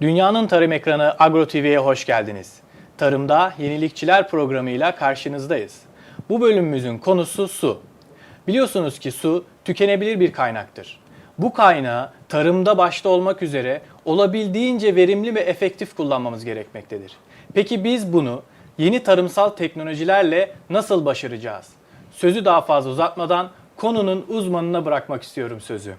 Dünyanın Tarım Ekranı Agro TV'ye hoş geldiniz. Tarımda Yenilikçiler programıyla karşınızdayız. Bu bölümümüzün konusu su. Biliyorsunuz ki su tükenebilir bir kaynaktır. Bu kaynağı tarımda başta olmak üzere olabildiğince verimli ve efektif kullanmamız gerekmektedir. Peki biz bunu yeni tarımsal teknolojilerle nasıl başaracağız? Sözü daha fazla uzatmadan konunun uzmanına bırakmak istiyorum sözü.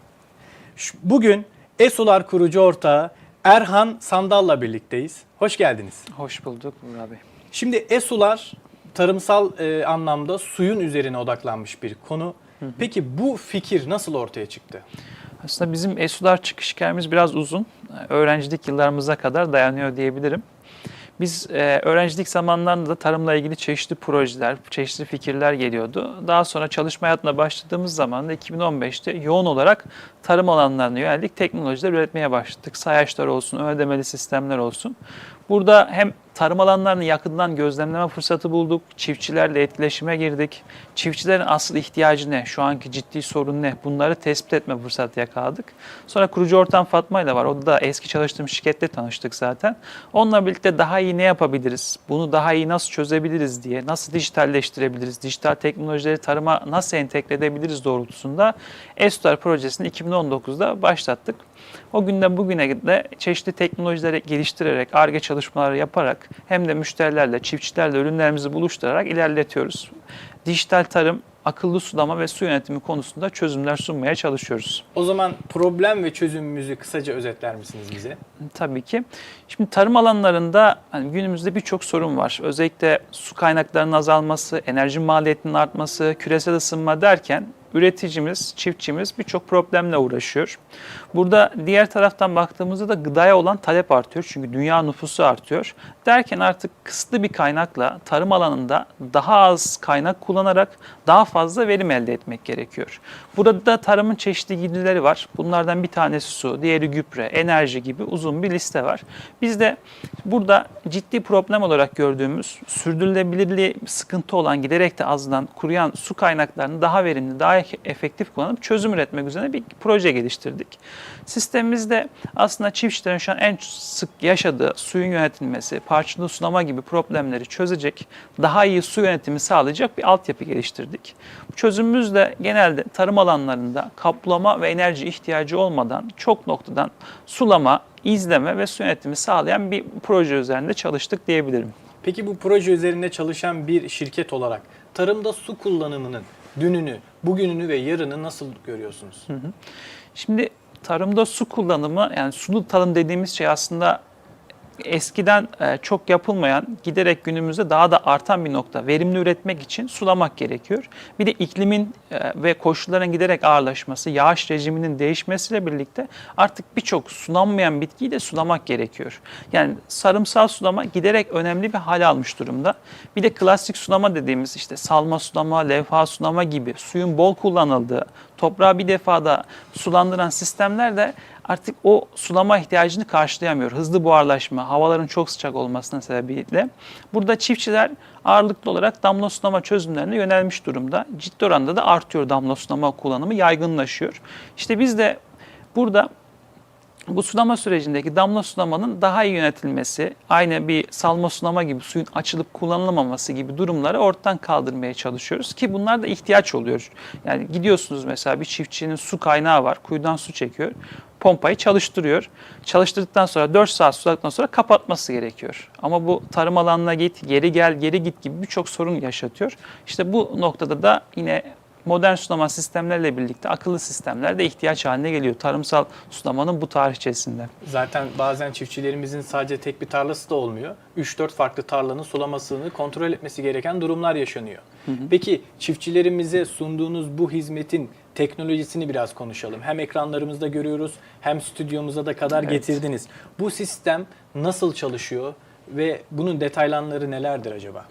Bugün Esular kurucu ortağı Erhan Sandal'la birlikteyiz. Hoş geldiniz. Hoş bulduk Murat Bey. Şimdi Esular tarımsal e, anlamda suyun üzerine odaklanmış bir konu. Peki bu fikir nasıl ortaya çıktı? Aslında bizim ESU'lar çıkış hikayemiz biraz uzun. Öğrencilik yıllarımıza kadar dayanıyor diyebilirim. Biz e, öğrencilik zamanlarında da tarımla ilgili çeşitli projeler, çeşitli fikirler geliyordu. Daha sonra çalışma hayatına başladığımız zaman da 2015'te yoğun olarak tarım alanlarına yönelik teknolojiler üretmeye başladık. Sayaçlar olsun, ödemeli sistemler olsun. Burada hem tarım alanlarını yakından gözlemleme fırsatı bulduk. Çiftçilerle etkileşime girdik. Çiftçilerin asıl ihtiyacı ne? Şu anki ciddi sorun ne? Bunları tespit etme fırsatı yakaladık. Sonra kurucu ortam Fatma ile var. O da eski çalıştığım şirkette tanıştık zaten. Onunla birlikte daha iyi ne yapabiliriz? Bunu daha iyi nasıl çözebiliriz diye, nasıl dijitalleştirebiliriz? Dijital teknolojileri tarıma nasıl entegre edebiliriz doğrultusunda Estar projesini 2019'da başlattık. O günden bugüne de çeşitli teknolojileri geliştirerek, ARGE çalışmaları yaparak hem de müşterilerle, çiftçilerle ürünlerimizi buluşturarak ilerletiyoruz. Dijital tarım, akıllı sulama ve su yönetimi konusunda çözümler sunmaya çalışıyoruz. O zaman problem ve çözümümüzü kısaca özetler misiniz bize? Tabii ki. Şimdi tarım alanlarında hani günümüzde birçok sorun var. Özellikle su kaynaklarının azalması, enerji maliyetinin artması, küresel ısınma derken üreticimiz, çiftçimiz birçok problemle uğraşıyor. Burada diğer taraftan baktığımızda da gıdaya olan talep artıyor. Çünkü dünya nüfusu artıyor. Derken artık kısıtlı bir kaynakla tarım alanında daha az kaynak kullanarak daha fazla verim elde etmek gerekiyor. Burada da tarımın çeşitli girdileri var. Bunlardan bir tanesi su, diğeri gübre, enerji gibi uzun bir liste var. Biz de burada ciddi problem olarak gördüğümüz sürdürülebilirliği sıkıntı olan giderek de azından kuruyan su kaynaklarını daha verimli, daha efektif kullanıp çözüm üretmek üzere bir proje geliştirdik. Sistemimizde aslında çiftçilerin şu an en sık yaşadığı suyun yönetilmesi, parçalı sulama gibi problemleri çözecek, daha iyi su yönetimi sağlayacak bir altyapı geliştirdik. Bu çözümümüz de genelde tarım alanlarında kaplama ve enerji ihtiyacı olmadan çok noktadan sulama, izleme ve su yönetimi sağlayan bir proje üzerinde çalıştık diyebilirim. Peki bu proje üzerinde çalışan bir şirket olarak tarımda su kullanımının dününü, bugününü ve yarını nasıl görüyorsunuz? Şimdi tarımda su kullanımı yani sulu tarım dediğimiz şey aslında eskiden e, çok yapılmayan giderek günümüzde daha da artan bir nokta. Verimli üretmek için sulamak gerekiyor. Bir de iklimin e, ve koşulların giderek ağırlaşması, yağış rejiminin değişmesiyle birlikte artık birçok sulanmayan bitkiyi de sulamak gerekiyor. Yani sarımsal sulama giderek önemli bir hal almış durumda. Bir de klasik sulama dediğimiz işte salma sulama, levha sulama gibi suyun bol kullanıldığı, toprağı bir defada sulandıran sistemler de artık o sulama ihtiyacını karşılayamıyor. Hızlı buharlaşma, havaların çok sıcak olmasının sebebiyle. Burada çiftçiler ağırlıklı olarak damla sulama çözümlerine yönelmiş durumda. Ciddi oranda da artıyor damla sulama kullanımı, yaygınlaşıyor. İşte biz de burada bu sulama sürecindeki damla sulamanın daha iyi yönetilmesi, aynı bir salma sulama gibi suyun açılıp kullanılamaması gibi durumları ortadan kaldırmaya çalışıyoruz ki bunlar da ihtiyaç oluyor. Yani gidiyorsunuz mesela bir çiftçinin su kaynağı var, kuyudan su çekiyor, pompayı çalıştırıyor. Çalıştırdıktan sonra 4 saat suladıktan sonra kapatması gerekiyor. Ama bu tarım alanına git, geri gel, geri git gibi birçok sorun yaşatıyor. İşte bu noktada da yine modern sulama sistemlerle birlikte akıllı sistemler de ihtiyaç haline geliyor. Tarımsal sulamanın bu tarihçesinde. Zaten bazen çiftçilerimizin sadece tek bir tarlası da olmuyor. 3-4 farklı tarlanın sulamasını kontrol etmesi gereken durumlar yaşanıyor. Peki çiftçilerimize sunduğunuz bu hizmetin teknolojisini biraz konuşalım. Hem ekranlarımızda görüyoruz hem stüdyomuza da kadar Evet. getirdiniz. Bu sistem nasıl çalışıyor ve bunun detaylanları nelerdir acaba?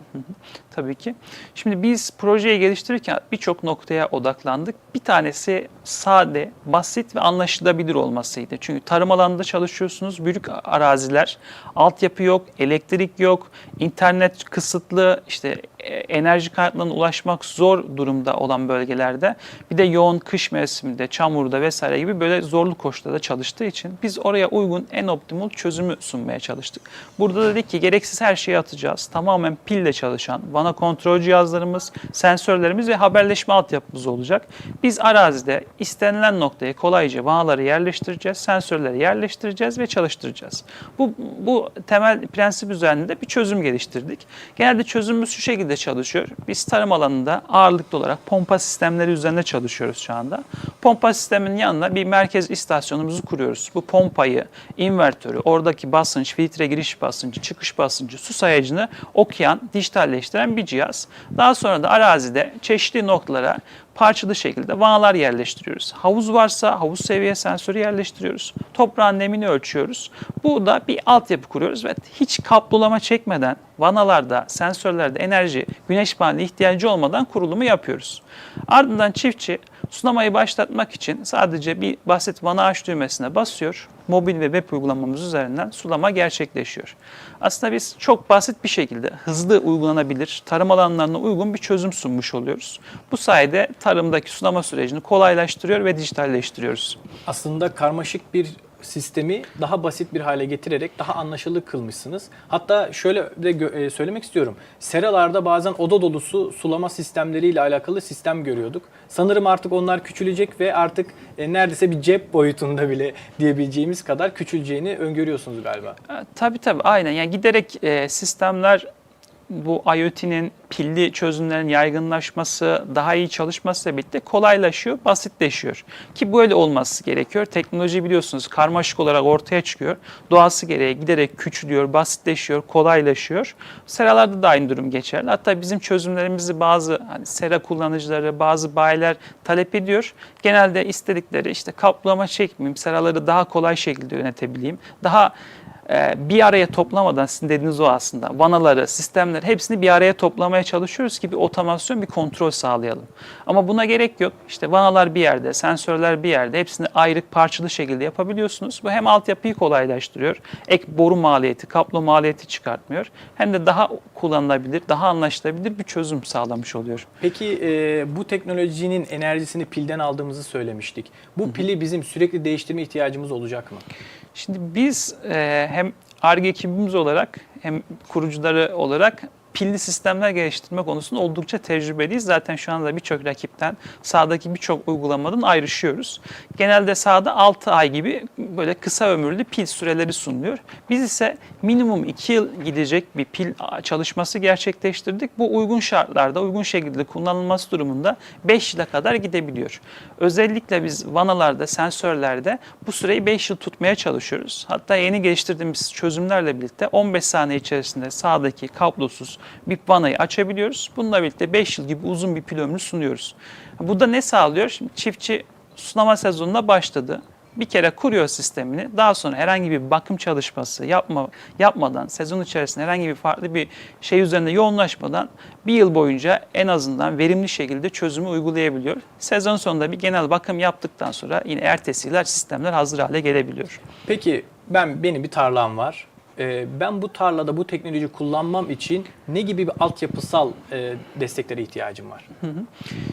Tabii ki. Şimdi biz projeyi geliştirirken birçok noktaya odaklandık. Bir tanesi sade, basit ve anlaşılabilir olmasıydı. Çünkü tarım alanında çalışıyorsunuz, büyük araziler, altyapı yok, elektrik yok, internet kısıtlı, işte enerji kaynaklarına ulaşmak zor durumda olan bölgelerde bir de yoğun kış mevsiminde, çamurda vesaire gibi böyle zorlu koşullarda çalıştığı için biz oraya uygun en optimal çözümü sunmaya çalıştık. Burada da dedik ki gereksiz her şeyi atacağız. Tamamen pille çalışan vana kontrol cihazlarımız, sensörlerimiz ve haberleşme altyapımız olacak. Biz arazide istenilen noktaya kolayca vanaları yerleştireceğiz, sensörleri yerleştireceğiz ve çalıştıracağız. Bu, bu temel prensip üzerinde bir çözüm geliştirdik. Genelde çözümümüz şu şekilde çalışıyor. Biz tarım alanında ağırlıklı olarak pompa sistemleri üzerinde çalışıyoruz şu anda. Pompa sisteminin yanına bir merkez istasyonumuzu kuruyoruz. Bu pompayı, invertörü, oradaki basınç, filtre giriş basıncı, çıkış basıncı, su sayacını okuyan, dijitalleştiren bir cihaz. Daha sonra da arazide çeşitli noktalara parçalı şekilde vanalar yerleştiriyoruz. Havuz varsa havuz seviye sensörü yerleştiriyoruz. Toprağın nemini ölçüyoruz. Bu da bir altyapı kuruyoruz ve hiç kaplolama çekmeden vanalarda, sensörlerde enerji, güneş paneli ihtiyacı olmadan kurulumu yapıyoruz. Ardından çiftçi sulamayı başlatmak için sadece bir basit vana aç düğmesine basıyor. Mobil ve web uygulamamız üzerinden sulama gerçekleşiyor. Aslında biz çok basit bir şekilde hızlı uygulanabilir, tarım alanlarına uygun bir çözüm sunmuş oluyoruz. Bu sayede tarımdaki sulama sürecini kolaylaştırıyor ve dijitalleştiriyoruz. Aslında karmaşık bir sistemi daha basit bir hale getirerek daha anlaşılır kılmışsınız. Hatta şöyle de e, söylemek istiyorum. Seralarda bazen oda dolusu sulama sistemleriyle alakalı sistem görüyorduk. Sanırım artık onlar küçülecek ve artık e, neredeyse bir cep boyutunda bile diyebileceğimiz kadar küçüleceğini öngörüyorsunuz galiba. E, Tabii tabii aynen. Yani giderek e, sistemler bu IoT'nin pilli çözümlerin yaygınlaşması, daha iyi çalışmasıyla birlikte kolaylaşıyor, basitleşiyor. Ki böyle olması gerekiyor. Teknoloji biliyorsunuz karmaşık olarak ortaya çıkıyor. Doğası gereği giderek küçülüyor, basitleşiyor, kolaylaşıyor. Seralarda da aynı durum geçerli. Hatta bizim çözümlerimizi bazı hani sera kullanıcıları, bazı bayiler talep ediyor. Genelde istedikleri işte kaplama çekmeyeyim, seraları daha kolay şekilde yönetebileyim. Daha bir araya toplamadan sizin dediğiniz o aslında vanaları, sistemleri hepsini bir araya toplamaya çalışıyoruz ki bir otomasyon, bir kontrol sağlayalım. Ama buna gerek yok. İşte vanalar bir yerde, sensörler bir yerde hepsini ayrık parçalı şekilde yapabiliyorsunuz. Bu hem altyapıyı kolaylaştırıyor, ek boru maliyeti, kaplo maliyeti çıkartmıyor. Hem de daha kullanılabilir, daha anlaşılabilir bir çözüm sağlamış oluyor. Peki e, bu teknolojinin enerjisini pilden aldığımızı söylemiştik. Bu pili bizim sürekli değiştirme ihtiyacımız olacak mı? Şimdi biz e, hem ARGE ekibimiz olarak hem kurucuları olarak pilli sistemler geliştirme konusunda oldukça tecrübeliyiz. Zaten şu anda birçok rakipten sahadaki birçok uygulamadan ayrışıyoruz. Genelde sahada 6 ay gibi böyle kısa ömürlü pil süreleri sunuluyor. Biz ise minimum 2 yıl gidecek bir pil çalışması gerçekleştirdik. Bu uygun şartlarda, uygun şekilde kullanılması durumunda 5 yıla kadar gidebiliyor. Özellikle biz vanalarda, sensörlerde bu süreyi 5 yıl tutmaya çalışıyoruz. Hatta yeni geliştirdiğimiz çözümlerle birlikte 15 saniye içerisinde sağdaki kablosuz bir vanayı açabiliyoruz. Bununla birlikte 5 yıl gibi uzun bir pil ömrü sunuyoruz. Bu da ne sağlıyor? Şimdi çiftçi sulama sezonuna başladı. Bir kere kuruyor sistemini. Daha sonra herhangi bir bakım çalışması yapma, yapmadan, sezon içerisinde herhangi bir farklı bir şey üzerinde yoğunlaşmadan bir yıl boyunca en azından verimli şekilde çözümü uygulayabiliyor. Sezon sonunda bir genel bakım yaptıktan sonra yine ertesi yıllar sistemler hazır hale gelebiliyor. Peki ben benim bir tarlam var. Ee, ben bu tarlada bu teknoloji kullanmam için ne gibi bir altyapısal e, desteklere ihtiyacım var?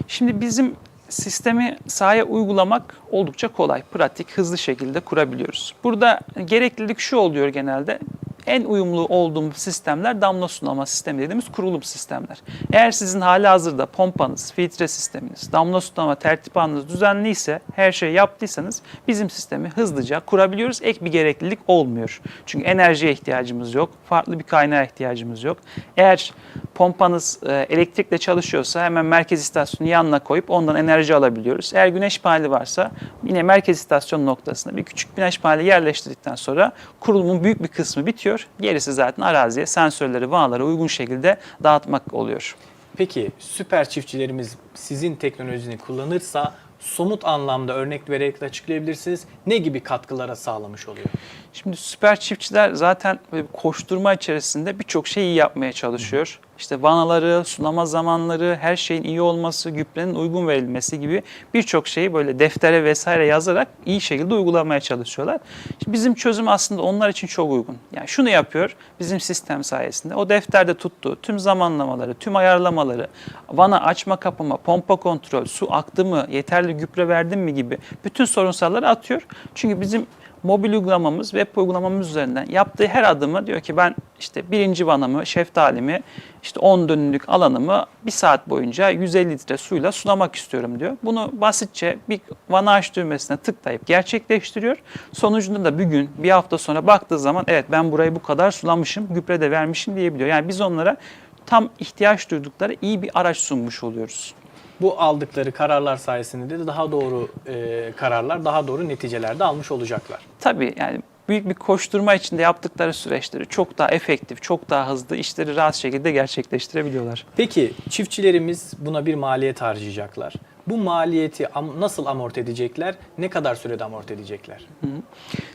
Şimdi bizim sistemi sahaya uygulamak oldukça kolay, pratik, hızlı şekilde kurabiliyoruz. Burada gereklilik şu oluyor genelde. En uyumlu olduğum sistemler damla sulama sistemi dediğimiz kurulum sistemler. Eğer sizin hali hazırda pompanız, filtre sisteminiz, damla sulama tertipanınız düzenliyse, her şeyi yaptıysanız bizim sistemi hızlıca kurabiliyoruz. Ek bir gereklilik olmuyor. Çünkü enerjiye ihtiyacımız yok, farklı bir kaynağa ihtiyacımız yok. Eğer pompanız e, elektrikle çalışıyorsa hemen merkez istasyonu yanına koyup ondan enerji alabiliyoruz. Eğer güneş paneli varsa yine merkez istasyon noktasına bir küçük güneş paneli yerleştirdikten sonra kurulumun büyük bir kısmı bitiyor. Gerisi zaten araziye sensörleri, vanaları uygun şekilde dağıtmak oluyor. Peki süper çiftçilerimiz sizin teknolojini kullanırsa somut anlamda örnek vererek de açıklayabilirsiniz. Ne gibi katkılara sağlamış oluyor? Şimdi süper çiftçiler zaten koşturma içerisinde birçok şeyi yapmaya çalışıyor. İşte vanaları, sulama zamanları, her şeyin iyi olması, gübrenin uygun verilmesi gibi birçok şeyi böyle deftere vesaire yazarak iyi şekilde uygulamaya çalışıyorlar. Şimdi bizim çözüm aslında onlar için çok uygun. Yani şunu yapıyor bizim sistem sayesinde. O defterde tuttuğu tüm zamanlamaları, tüm ayarlamaları, vana açma kapama, pompa kontrol, su aktı mı, yeterli gübre verdim mi gibi bütün sorunsalları atıyor. Çünkü bizim mobil uygulamamız, web uygulamamız üzerinden yaptığı her adımı diyor ki ben işte birinci vanamı, şeftalimi, işte 10 dönümlük alanımı bir saat boyunca 150 litre suyla sulamak istiyorum diyor. Bunu basitçe bir vana aç düğmesine tıklayıp gerçekleştiriyor. Sonucunda da bir gün, bir hafta sonra baktığı zaman evet ben burayı bu kadar sulamışım, gübre de vermişim diyebiliyor. Yani biz onlara tam ihtiyaç duydukları iyi bir araç sunmuş oluyoruz. Bu aldıkları kararlar sayesinde de daha doğru e, kararlar, daha doğru neticeler de almış olacaklar. Tabii yani büyük bir koşturma içinde yaptıkları süreçleri çok daha efektif, çok daha hızlı işleri rahat şekilde gerçekleştirebiliyorlar. Peki çiftçilerimiz buna bir maliyet harcayacaklar. Bu maliyeti am- nasıl amorti edecekler? Ne kadar sürede amorti edecekler?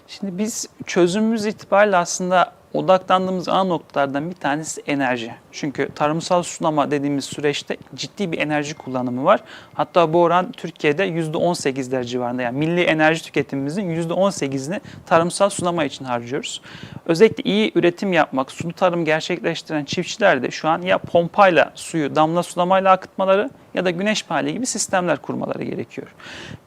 Şimdi biz çözümümüz itibariyle aslında odaklandığımız ana noktalardan bir tanesi enerji. Çünkü tarımsal sulama dediğimiz süreçte ciddi bir enerji kullanımı var. Hatta bu oran Türkiye'de %18'ler civarında. Yani milli enerji tüketimimizin %18'ini tarımsal sulama için harcıyoruz. Özellikle iyi üretim yapmak, sulu tarım gerçekleştiren çiftçiler de şu an ya pompayla suyu damla sulamayla akıtmaları ya da güneş paneli gibi sistemler kurmaları gerekiyor.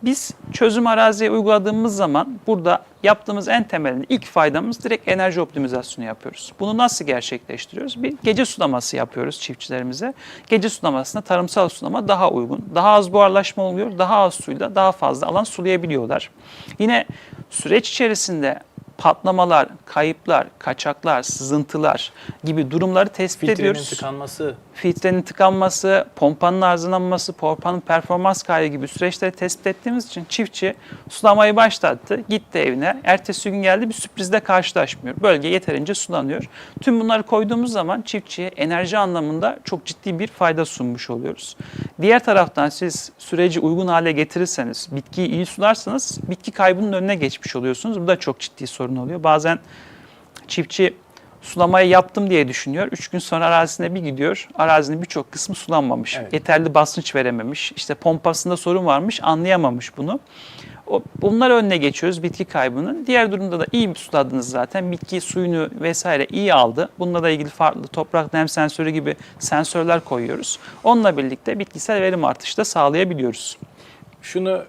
Biz çözüm araziye uyguladığımız zaman burada yaptığımız en temelinde ilk faydamız direkt enerji optimizasyonu yapıyoruz. Bunu nasıl gerçekleştiriyoruz? Bir gece sulaması yapıyoruz çiftçilerimize. Gece sulamasında tarımsal sulama daha uygun. Daha az buharlaşma oluyor. Daha az suyla daha fazla alan sulayabiliyorlar. Yine süreç içerisinde patlamalar, kayıplar, kaçaklar, sızıntılar gibi durumları tespit Filtrenin ediyoruz tıkanması, filtrenin tıkanması, pompanın arızalanması, pompanın performans kaybı gibi süreçleri tespit ettiğimiz için çiftçi sulamayı başlattı, gitti evine. Ertesi gün geldi bir sürprizle karşılaşmıyor. Bölge yeterince sulanıyor. Tüm bunları koyduğumuz zaman çiftçiye enerji anlamında çok ciddi bir fayda sunmuş oluyoruz. Diğer taraftan siz süreci uygun hale getirirseniz, bitkiyi iyi sularsanız bitki kaybının önüne geçmiş oluyorsunuz. Bu da çok ciddi sorun oluyor. Bazen çiftçi sulamayı yaptım diye düşünüyor. Üç gün sonra arazisine bir gidiyor. Arazinin birçok kısmı sulanmamış. Evet. Yeterli basınç verememiş. İşte pompasında sorun varmış anlayamamış bunu. O, bunları önüne geçiyoruz bitki kaybının. Diğer durumda da iyi suladınız zaten. Bitki suyunu vesaire iyi aldı. Bununla da ilgili farklı toprak nem sensörü gibi sensörler koyuyoruz. Onunla birlikte bitkisel verim artışı da sağlayabiliyoruz. Şunu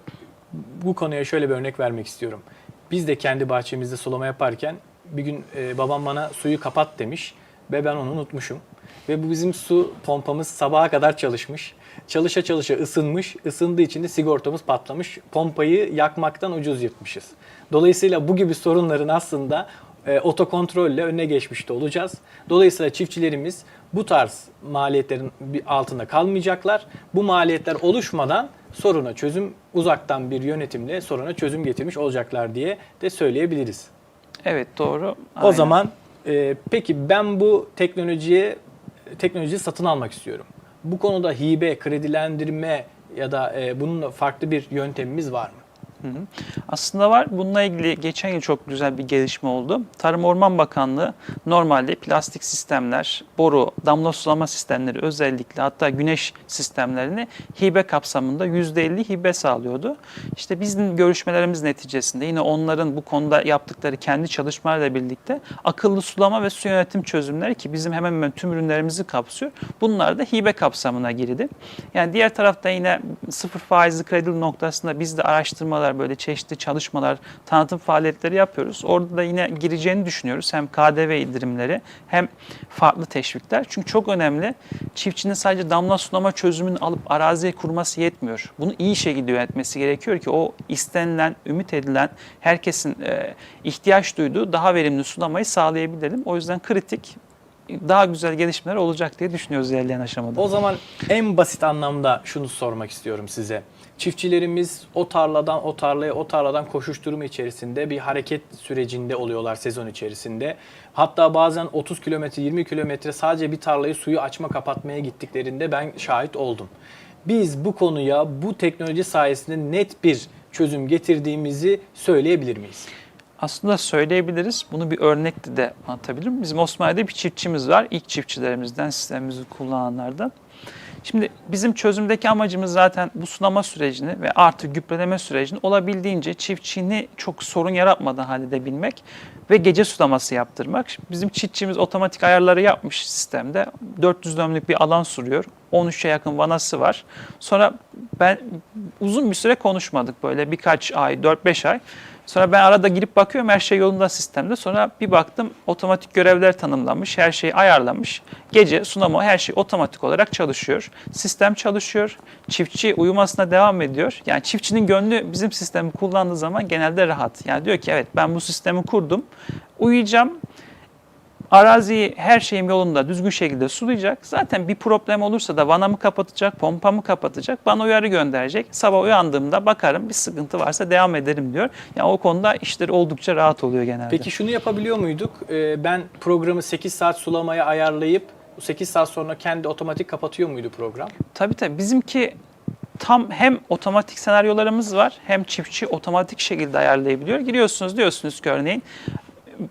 bu konuya şöyle bir örnek vermek istiyorum. Biz de kendi bahçemizde sulama yaparken bir gün e, babam bana suyu kapat demiş ve ben onu unutmuşum. Ve bu bizim su pompamız sabaha kadar çalışmış. Çalışa çalışa ısınmış. Isındığı için de sigortamız patlamış. Pompayı yakmaktan ucuz yırtmışız. Dolayısıyla bu gibi sorunların aslında e, otokontrolle önüne geçmiş de olacağız. Dolayısıyla çiftçilerimiz bu tarz maliyetlerin altında kalmayacaklar. Bu maliyetler oluşmadan soruna çözüm uzaktan bir yönetimle soruna çözüm getirmiş olacaklar diye de söyleyebiliriz. Evet doğru. O Aynen. zaman e, peki ben bu teknolojiye teknolojiyi satın almak istiyorum. Bu konuda hibe, kredilendirme ya da e, bunun farklı bir yöntemimiz var mı? Aslında var. Bununla ilgili geçen yıl çok güzel bir gelişme oldu. Tarım Orman Bakanlığı normalde plastik sistemler, boru, damla sulama sistemleri özellikle hatta güneş sistemlerini hibe kapsamında %50 hibe sağlıyordu. İşte bizim görüşmelerimiz neticesinde yine onların bu konuda yaptıkları kendi çalışmalarla birlikte akıllı sulama ve su yönetim çözümleri ki bizim hemen hemen tüm ürünlerimizi kapsıyor. Bunlar da hibe kapsamına girdi. Yani diğer tarafta yine sıfır faizli kredi noktasında biz de araştırmalar böyle çeşitli çalışmalar, tanıtım faaliyetleri yapıyoruz. Orada da yine gireceğini düşünüyoruz. Hem KDV indirimleri hem farklı teşvikler. Çünkü çok önemli. Çiftçinin sadece damla sulama çözümünü alıp araziye kurması yetmiyor. Bunu iyi şekilde yönetmesi gerekiyor ki o istenilen, ümit edilen, herkesin e, ihtiyaç duyduğu daha verimli sulamayı sağlayabilelim. O yüzden kritik daha güzel gelişmeler olacak diye düşünüyoruz ilerleyen aşamada. O zaman en basit anlamda şunu sormak istiyorum size. Çiftçilerimiz o tarladan o tarlaya o tarladan koşuşturma içerisinde bir hareket sürecinde oluyorlar sezon içerisinde. Hatta bazen 30 kilometre 20 kilometre sadece bir tarlayı suyu açma kapatmaya gittiklerinde ben şahit oldum. Biz bu konuya bu teknoloji sayesinde net bir çözüm getirdiğimizi söyleyebilir miyiz? Aslında söyleyebiliriz. Bunu bir örnekle de anlatabilirim. Bizim Osmaniye'de bir çiftçimiz var. İlk çiftçilerimizden, sistemimizi kullananlardan. Şimdi bizim çözümdeki amacımız zaten bu sulama sürecini ve artı gübreleme sürecini olabildiğince çiftçini çok sorun yaratmadan halledebilmek ve gece sulaması yaptırmak. Şimdi Bizim çiftçimiz otomatik ayarları yapmış sistemde. 400 dönümlük bir alan sürüyor. 13'e yakın vanası var. Sonra ben uzun bir süre konuşmadık böyle birkaç ay, 4-5 ay. Sonra ben arada girip bakıyorum her şey yolunda sistemde. Sonra bir baktım otomatik görevler tanımlanmış, her şeyi ayarlamış. Gece sunama her şey otomatik olarak çalışıyor. Sistem çalışıyor. Çiftçi uyumasına devam ediyor. Yani çiftçinin gönlü bizim sistemi kullandığı zaman genelde rahat. Yani diyor ki evet ben bu sistemi kurdum. Uyuyacağım. Araziyi her şeyim yolunda düzgün şekilde sulayacak. Zaten bir problem olursa da vanamı kapatacak, pompamı kapatacak. Bana uyarı gönderecek. Sabah uyandığımda bakarım bir sıkıntı varsa devam ederim diyor. Yani o konuda işleri oldukça rahat oluyor genelde. Peki şunu yapabiliyor muyduk? Ee, ben programı 8 saat sulamaya ayarlayıp 8 saat sonra kendi otomatik kapatıyor muydu program? Tabii tabii. Bizimki tam hem otomatik senaryolarımız var hem çiftçi otomatik şekilde ayarlayabiliyor. Giriyorsunuz diyorsunuz ki örneğin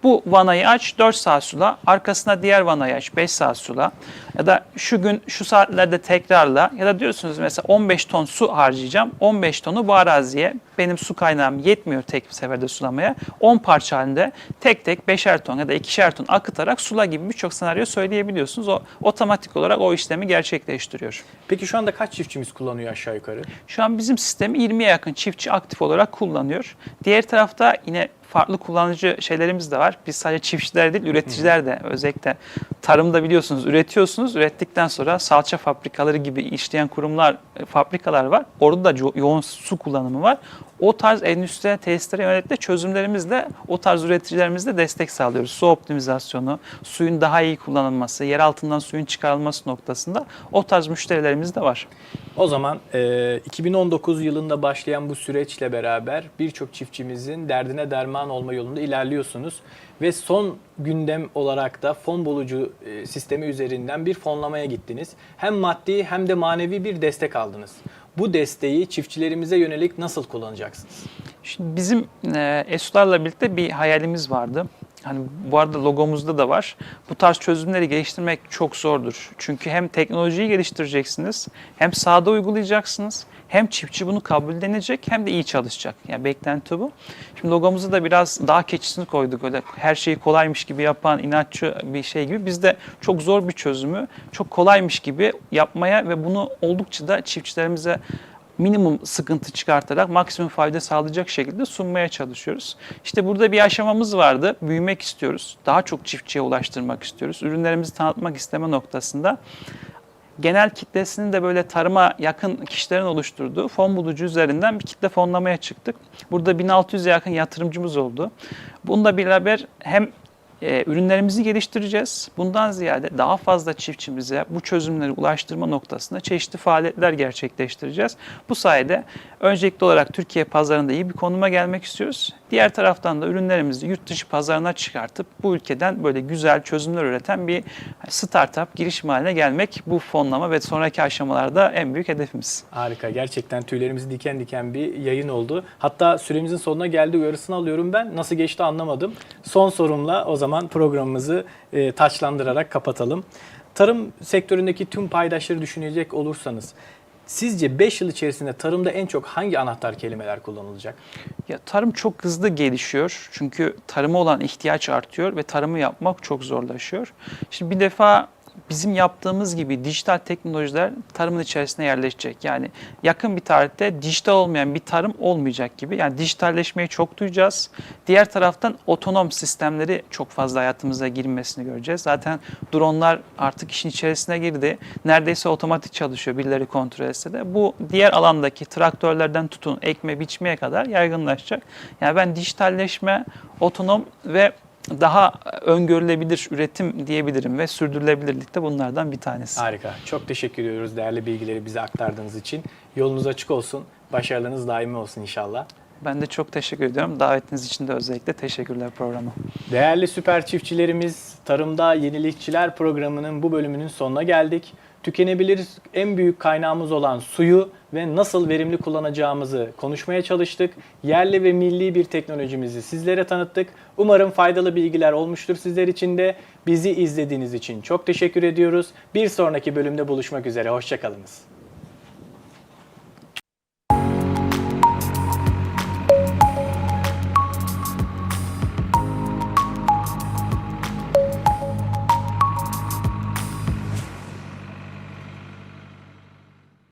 bu vanayı aç 4 saat sula, arkasına diğer vanayı aç 5 saat sula ya da şu gün şu saatlerde tekrarla ya da diyorsunuz mesela 15 ton su harcayacağım. 15 tonu bu araziye benim su kaynağım yetmiyor tek seferde sulamaya. 10 parça halinde tek tek 5'er ton ya da 2'şer ton akıtarak sula gibi birçok senaryo söyleyebiliyorsunuz. O otomatik olarak o işlemi gerçekleştiriyor. Peki şu anda kaç çiftçimiz kullanıyor aşağı yukarı? Şu an bizim sistemi 20'ye yakın çiftçi aktif olarak kullanıyor. Diğer tarafta yine farklı kullanıcı şeylerimiz de var. Biz sadece çiftçiler değil, üreticiler de özellikle tarımda biliyorsunuz üretiyorsunuz. Ürettikten sonra salça fabrikaları gibi işleyen kurumlar, e, fabrikalar var. Orada da yoğun su kullanımı var. O tarz endüstriyel tesislere yönelik de çözümlerimizle o tarz üreticilerimizle destek sağlıyoruz. Su optimizasyonu, suyun daha iyi kullanılması, yer altından suyun çıkarılması noktasında o tarz müşterilerimiz de var. O zaman e, 2019 yılında başlayan bu süreçle beraber birçok çiftçimizin derdine derman olma yolunda ilerliyorsunuz. Ve son gündem olarak da fon bulucu e, sistemi üzerinden bir fonlamaya gittiniz. Hem maddi hem de manevi bir destek aldınız. Bu desteği çiftçilerimize yönelik nasıl kullanacaksınız? Şimdi bizim e, ESU'larla birlikte bir hayalimiz vardı. Hani bu arada logomuzda da var. Bu tarz çözümleri geliştirmek çok zordur. Çünkü hem teknolojiyi geliştireceksiniz, hem sahada uygulayacaksınız, hem çiftçi bunu kabullenecek hem de iyi çalışacak. Yani beklenti bu. Şimdi logomuza da biraz daha keçisini koyduk. Öyle her şeyi kolaymış gibi yapan inatçı bir şey gibi. Biz de çok zor bir çözümü çok kolaymış gibi yapmaya ve bunu oldukça da çiftçilerimize minimum sıkıntı çıkartarak maksimum fayda sağlayacak şekilde sunmaya çalışıyoruz. İşte burada bir aşamamız vardı. Büyümek istiyoruz. Daha çok çiftçiye ulaştırmak istiyoruz. Ürünlerimizi tanıtmak isteme noktasında genel kitlesinin de böyle tarıma yakın kişilerin oluşturduğu fon bulucu üzerinden bir kitle fonlamaya çıktık. Burada 1600'e yakın yatırımcımız oldu. Bununla beraber hem e, ürünlerimizi geliştireceğiz. Bundan ziyade daha fazla çiftçimize bu çözümleri ulaştırma noktasında çeşitli faaliyetler gerçekleştireceğiz. Bu sayede öncelikli olarak Türkiye pazarında iyi bir konuma gelmek istiyoruz. Diğer taraftan da ürünlerimizi yurt dışı pazarına çıkartıp bu ülkeden böyle güzel çözümler üreten bir startup girişim haline gelmek bu fonlama ve sonraki aşamalarda en büyük hedefimiz. Harika. Gerçekten tüylerimizi diken diken bir yayın oldu. Hatta süremizin sonuna geldi. Uyarısını alıyorum ben. Nasıl geçti anlamadım. Son sorumla o zaman programımızı e, taçlandırarak kapatalım. Tarım sektöründeki tüm paydaşları düşünecek olursanız sizce 5 yıl içerisinde tarımda en çok hangi anahtar kelimeler kullanılacak? Ya tarım çok hızlı gelişiyor. Çünkü tarıma olan ihtiyaç artıyor ve tarımı yapmak çok zorlaşıyor. Şimdi bir defa bizim yaptığımız gibi dijital teknolojiler tarımın içerisine yerleşecek. Yani yakın bir tarihte dijital olmayan bir tarım olmayacak gibi. Yani dijitalleşmeyi çok duyacağız. Diğer taraftan otonom sistemleri çok fazla hayatımıza girmesini göreceğiz. Zaten dronlar artık işin içerisine girdi. Neredeyse otomatik çalışıyor birileri kontrol etse de. Bu diğer alandaki traktörlerden tutun ekme biçmeye kadar yaygınlaşacak. Yani ben dijitalleşme, otonom ve daha öngörülebilir üretim diyebilirim ve sürdürülebilirlik de bunlardan bir tanesi. Harika. Çok teşekkür ediyoruz değerli bilgileri bize aktardığınız için. Yolunuz açık olsun. Başarılarınız daimi olsun inşallah. Ben de çok teşekkür ediyorum. Davetiniz için de özellikle teşekkürler programa. Değerli süper çiftçilerimiz Tarımda Yenilikçiler programının bu bölümünün sonuna geldik. Tükenebilir en büyük kaynağımız olan suyu ve nasıl verimli kullanacağımızı konuşmaya çalıştık. Yerli ve milli bir teknolojimizi sizlere tanıttık. Umarım faydalı bilgiler olmuştur sizler için de. Bizi izlediğiniz için çok teşekkür ediyoruz. Bir sonraki bölümde buluşmak üzere. Hoşçakalınız.